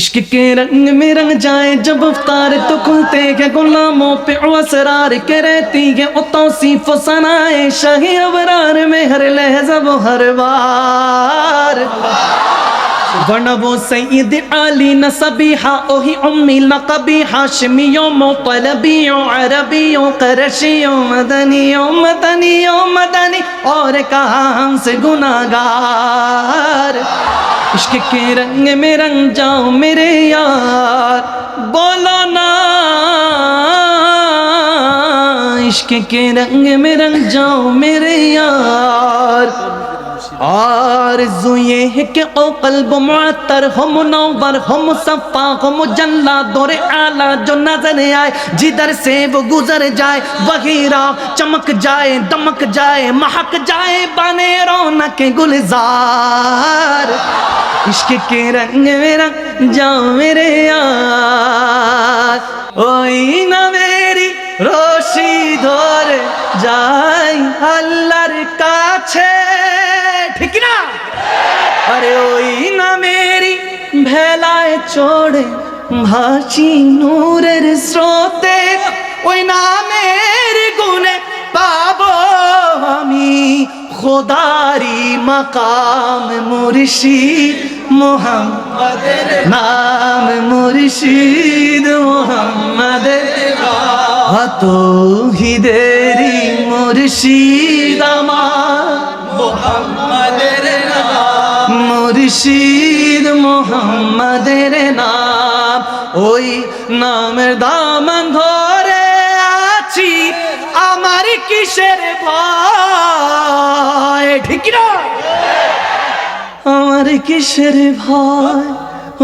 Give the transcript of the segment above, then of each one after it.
इश्क के रंग में रंग जाए जब अवतार तो खुलते हैं गुलामों पे असरार के रहती है ओ तौसीफ सनाए। शाही अबरार में हर लहजा वो हर बार बनबो सैयद अली नसबीहा, ओही उम्मी लकबी, हाशमियों, मोतलबियों, अरबियों, करशियों, मदनियों मदनियों, मदनी। और कहा हमसे गुनागार? इश्क के रंग में रंग जाओ मेरे यार बोलो ना इश्क के रंग में रंग जाओ मेरे यार और ये है कि ओ कल्ब मुअत्तर हो मुनव्वर हो मुसफ़ा हो मुजल्ला दौरे आला जो नजर आए जिधर से वो गुजर जाए वही राह चमक जाए दमक जाए महक जाए बने रौनक गुलजार इश्क के रंग में रंग जाओ मेरे यार ओई ना मेरी রশি ধরে যাই আল্লাহর কাছে ঠিক না আরে ওই না মেরি ভেলায় চড়ে ভাসি নূরের স্রোতে, ওই নামের গুণে পাবো আমি খোদারি মাকাম মুর্শিদ মোহাম্মদের নাম মুর্শিদ মোহাম্মদের হিদেরি মুর্শিদ আমার। মুর্শিদ মোহাম্মদের নাম। ওই নামের দামান ধরে আছি আমার কিসের ভয়? ঠিক না আমার কিসের ভয়?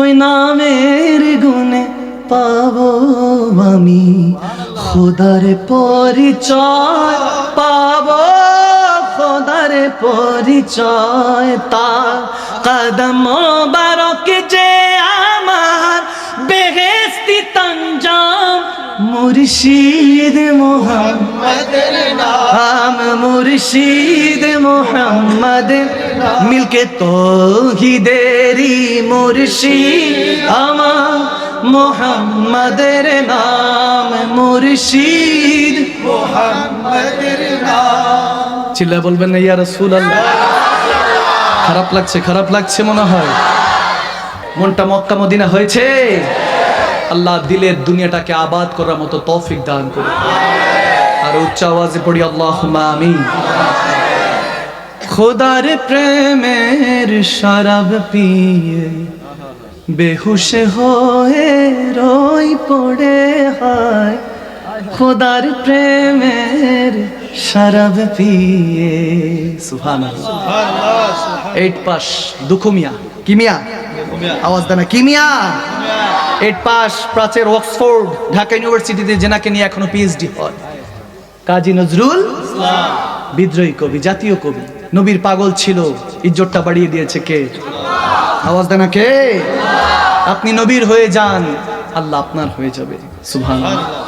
ওই নামের গুণে পাবো আমি। খোদার পরিচয় পরিচয়, তা কদম বারক যে আমার বেহেস্তি তঞ্জাম মুর্শিদ মোহাম্মদ নাম, মুর্শিদ মোহাম্মদ মিলকে তো হি দেরি মুর্শিদ আমার মোহাম্মদ নাম, মুর্শিদ মোহাম্মদ নাম। চিল্লা বলবেন না, ইয়া রাসূল আল্লাহ খারাপ লাগছে খারাপ লাগছে মনে হয়। মনটা মক্কা মদিনা হয়েছে। আল্লাহ দিলের দুনিয়াটাকে আবাদ করার মতো তৌফিক দান করুন। আর উচ্চ আওয়াজে পড়ি আল্লাহ আমি খোদার প্রেমের শরাব পিয়ে বেহুশ হয়ে রই পড়ে হয়। খোদার প্রেমের শরাব পিয়ে সুবহানাল্লাহ। Eight pass Dukhumia. কিমিয়া? আওয়াজ দেনা কিমিয়া? এইট পাস প্রাচের অক্সফোর্ড ঢাকা ইউনিভার্সিটিতে জেনাকে নিয়ে এখনও পিএইচডি হয়। কাজী নজরুল বিদ্রোহী কবি জাতীয় কবি। নবীর পাগল ছিল ইজ্জতটা বাড়িয়ে দিয়েছে কে? আওয়াজ দেনা কে? আপনি নবীর হয়ে যান আল্লাহ আপনার হয়ে যাবে। সুবহানাল্লাহ।